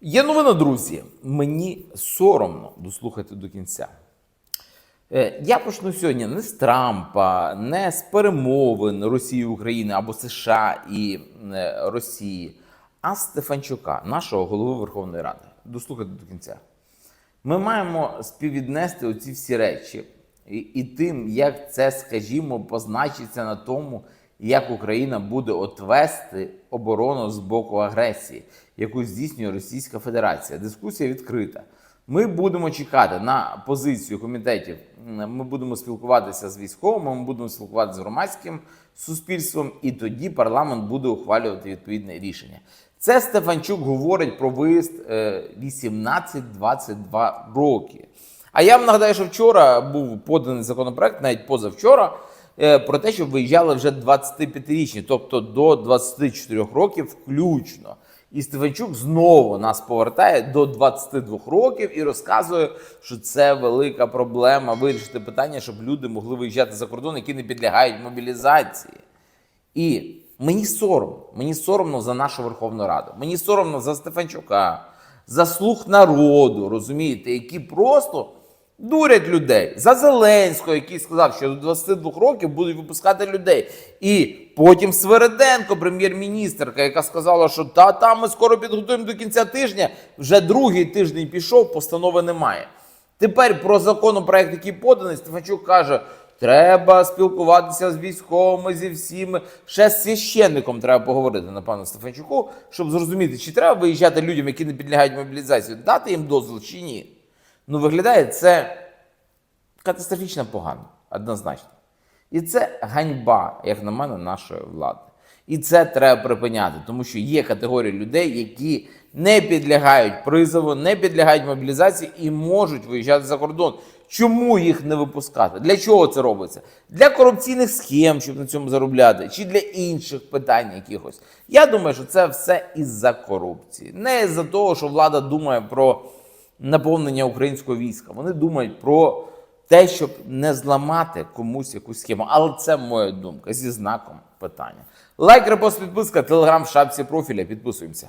Є новина, друзі. Мені соромно дослухати до кінця. Е, Я почну сьогодні не з Трампа, не з перемовин Росії України або США і е, Росії, а з Стефанчука, нашого голови Верховної Ради. Дослухайте до кінця. Ми маємо співвіднести оці всі речі і, і тим, як це, скажімо, позначиться на тому, як Україна буде отвести оборону з боку агресії, яку здійснює Російська Федерація. Дискусія відкрита. Ми будемо чекати на позицію комітетів. Ми будемо спілкуватися з військовими, ми будемо спілкуватися з громадським суспільством, і тоді парламент буде ухвалювати відповідне рішення. Це Стефанчук говорить про виїзд е, 18-22 роки. А я вам нагадаю, що вчора був поданий законопроект, навіть позавчора, е, про те, щоб виїжджали вже 25-річні, тобто до 24 років включно. І Стефанчук знову нас повертає до 22 років і розказує, що це велика проблема вирішити питання, щоб люди могли виїжджати за кордон, які не підлягають мобілізації. І мені соромно, мені соромно за нашу Верховну Раду. Мені соромно за Стефанчука, за слух народу, розумієте, які просто дурять людей. За Зеленського, який сказав, що до 22 років будуть випускати людей. І потім Свереденко, прем'єр-міністрка, яка сказала, що та там ми скоро підготуємо до кінця тижня. Вже другий тиждень пішов, постанови немає. Тепер про законопроект, який поданий, Стефанчук каже: треба спілкуватися з військовими, зі всіми. Ще з священником треба поговорити, напевно, Стефанчуку, щоб зрозуміти, чи треба виїжджати людям, які не підлягають мобілізації, дати їм дозвіл чи ні. Ну, виглядає це катастрофічно погано, однозначно. І це ганьба, як на мене, нашої влади. І це треба припиняти, тому що є категорія людей, які не підлягають призову, не підлягають мобілізації і можуть виїжджати за кордон. Чому їх не випускати? Для чого це робиться? Для корупційних схем, щоб на цьому заробляти, чи для інших питань якихось. Я думаю, що це все із-за корупції. Не із-за того, що влада думає про наповнення українського війська. Вони думають про те, щоб не зламати комусь якусь схему. Але це моя думка зі знаком питання. Лайк, репост, підписка, телеграм в шапці профіля. Підписуємося.